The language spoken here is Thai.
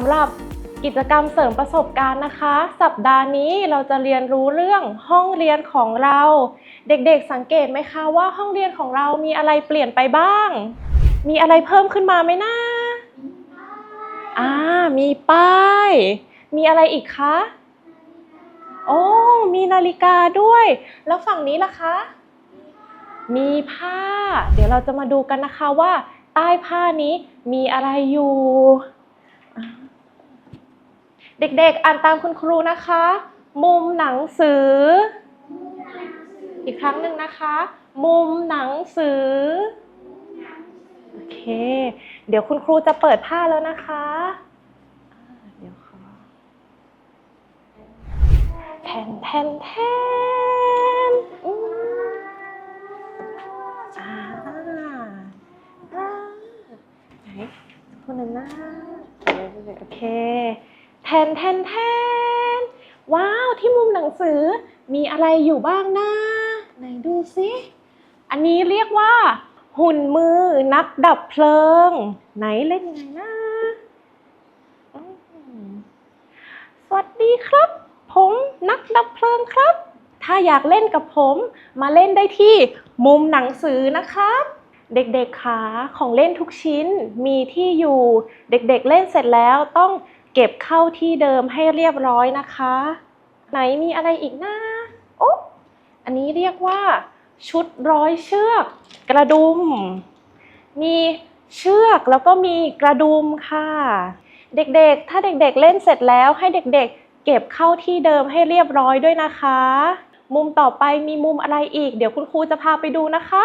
ำหรับกิจกรรมเสริมประสบการณ์นะคะ สัปดาห์นี้เราจะเรียนรู้เรื่องห้องเรียนของเรา เด็กๆสังเกตไหมคะว่าห้องเรียนของเรามีอะไรเปลี่ยนไปบ้าง มีอะไรเพิ่มขึ้นมาไหมนะอ่ามีป้าย มีอะไรอีกคะโอ้มีนาฬิกาด้วย แล้วฝั่งนี้ล่ะคะ มีผ้า เดี๋ยวเราจะมาดูกันนะคะว่า ใต้ผ้านี้มีอะไรอยู่ เด็กๆ อ่านตามคุณครูนะคะ มุมหนังสือ อีกครั้งหนึ่งนะคะ มุมหนังสือ โอเค เดี๋ยวคุณครูจะเปิดผ้าแล้วนะคะเดี๋ยวขอแทนแทนแทนอ่าอ่าไหนพูดหนึ่งนะโอเค แทนแทนแทนว้าว ที่มุมหนังสือมีอะไรอยู่บ้างนะไหนดูสิอันนี้เรียกว่า หุ่นมือนักดับเพลิง ไหนเล่นไงนะสวัสดีครับ ผมนักดับเพลิงครับ ถ้าอยากเล่นกับผมมาเล่นได้ที่มุมหนังสือนะครับเด็กๆขาของเล่นทุกชิ้นมีที่อยู่ เด็กๆเล่นเสร็จแล้วต้อง เก็บเข้าที่เดิมให้เรียบร้อยนะคะ ไหนมีอะไรอีกนะโอ๊ะอันนี้เรียกว่า ชุดร้อยเชือก กระดุม มีเชือกแล้วก็มีกระดุมค่ะ เด็กๆ ถ้าเด็กๆเล่นเสร็จแล้วให้เด็กๆ เก็บเข้าที่เดิมให้เรียบร้อยด้วยนะคะ มุมต่อไปมีมุมอะไรอีก เดี๋ยวคุณครูจะพาไปดูนะคะ